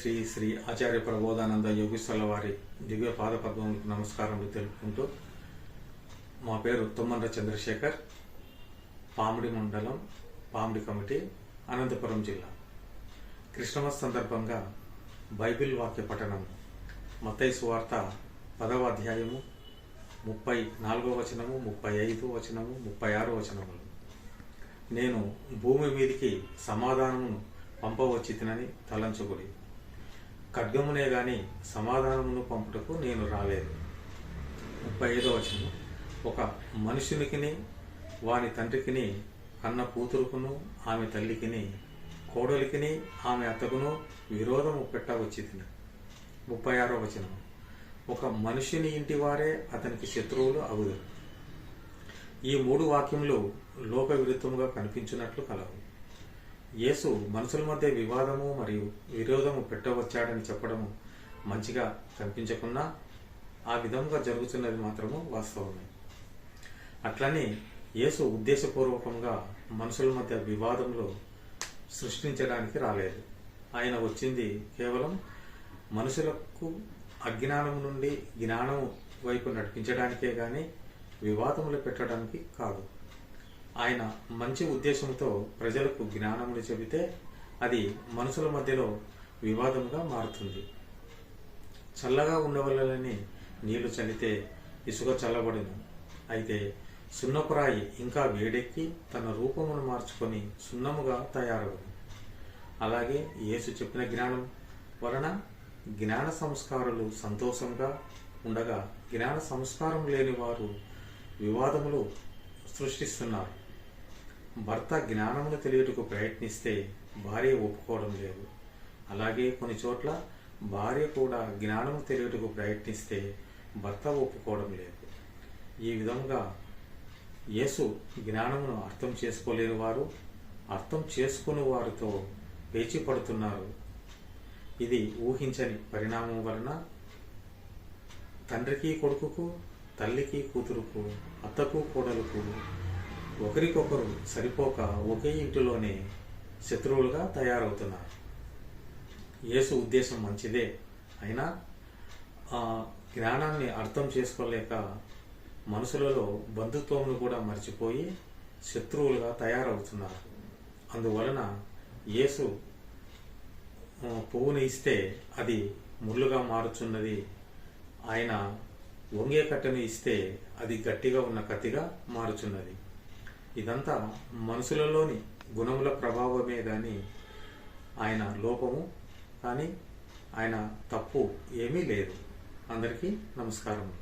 శ్రీ శ్రీ ఆచార్య ప్రబోధానంద యోగేశ్వర్ల వారి దివ్య పాద నమస్కారం తెలుపుకుంటూ మా పేరు తుమ్మండ్ర చంద్రశేఖర్ పామిడి మండలం పామిడి కమిటీ అనంతపురం జిల్లా. క్రిస్టమస్ సందర్భంగా బైబిల్ వాక్య పఠనం మత్తయి సువార్త పదవ అధ్యాయము ముప్పై నాలుగో వచనము ముప్పై ఐదు వచనము ముప్పై ఆరు వచనములు. నేను భూమి మీదికి సమాధానమును పంపవచ్చి తినని తలంచుకుడి. ఖడ్గమునే గాని సమాధానమును పంపుటకు నేను రాలేదు. ముప్పై ఐదో వచనం ఒక మనుషునికిని వాని తండ్రికిని కన్న కూతురుకును ఆమె తల్లికిని కోడలికిని ఆమె అత్తకును విరోధము పెట్ట వచ్చింది ముప్పై ఆరో వచనం ఒక మనిషిని ఇంటి వారే అతనికి శత్రువులు అగుదురు ఈ మూడు వాక్యములు లోక విరుద్ధముగా కనిపించినట్లు కలవు. యేసు మనుషుల మధ్య వివాదము మరియు విరోధము పెట్టవచ్చాడని చెప్పడము మంచిగా కనిపించకున్నా ఆ విధంగా జరుగుతున్నది మాత్రము వాస్తవమే. అట్లనే యేసు ఉద్దేశపూర్వకంగా మనుషుల మధ్య వివాదంలో సృష్టించడానికి రాలేదు. ఆయన వచ్చింది కేవలం మనుషులకు అజ్ఞానం నుండి జ్ఞానం వైపు నడిపించడానికే కానీ వివాదములు పెట్టడానికి కాదు. ఆయన మంచి ఉద్దేశంతో ప్రజలకు జ్ఞానముని చెబితే అది మనుషుల మధ్యలో వివాదముగా మారుతుంది. చల్లగా ఉండవలని నీళ్ళు చల్లితే ఇసుక చల్లబడును. అయితే సున్నపురాయి ఇంకా వేడెక్కి తన రూపమును మార్చుకొని సున్నముగా తయారవును. అలాగే యేసు చెప్పిన జ్ఞానం వలన జ్ఞాన సంస్కారాలు సంతోషంగా ఉండగా జ్ఞాన సంస్కారం లేని వారు వివాదములు సృష్టిస్తున్నారు. భర్త జ్ఞానమును తెలియటకు ప్రయత్నిస్తే భార్య ఒప్పుకోవడం లేదు. అలాగే కొన్ని చోట్ల భార్య కూడా జ్ఞానము తెలియటకు ప్రయత్నిస్తే భర్త ఒప్పుకోవడం లేదు. ఈ విధంగా యేసు జ్ఞానమును అర్థం చేసుకోలేని వారు అర్థం చేసుకుని వారితో పేచి పడుతున్నారు ఇది ఊహించని పరిణామం వలన తండ్రికి కొడుకుకు తల్లికి కూతురుకు అత్తకు కోడలకు ఒకరికొకరు సరిపోక ఒకే ఇంటిలోనే శత్రువులుగా తయారవుతున్నారు. యేసు ఉద్దేశం మంచిదే. అయినా ఆ జ్ఞానాన్ని అర్థం చేసుకోలేక మనుషులలో బంధుత్వంను కూడా మర్చిపోయి శత్రువులుగా తయారవుతున్నారు. అందువలన యేసు పువ్వును ఇస్తే అది ముళ్ళుగా మారుచున్నది. ఆయన వంగే కట్టెను ఇస్తే అది గట్టిగా ఉన్న కత్తిగా మారుచున్నది. ఇదంతా మనుషులలోని గుణముల ప్రభావమే కానీ ఆయన లోపము కానీ ఆయన తప్పు ఏమీ లేదు. అందరికీ నమస్కారం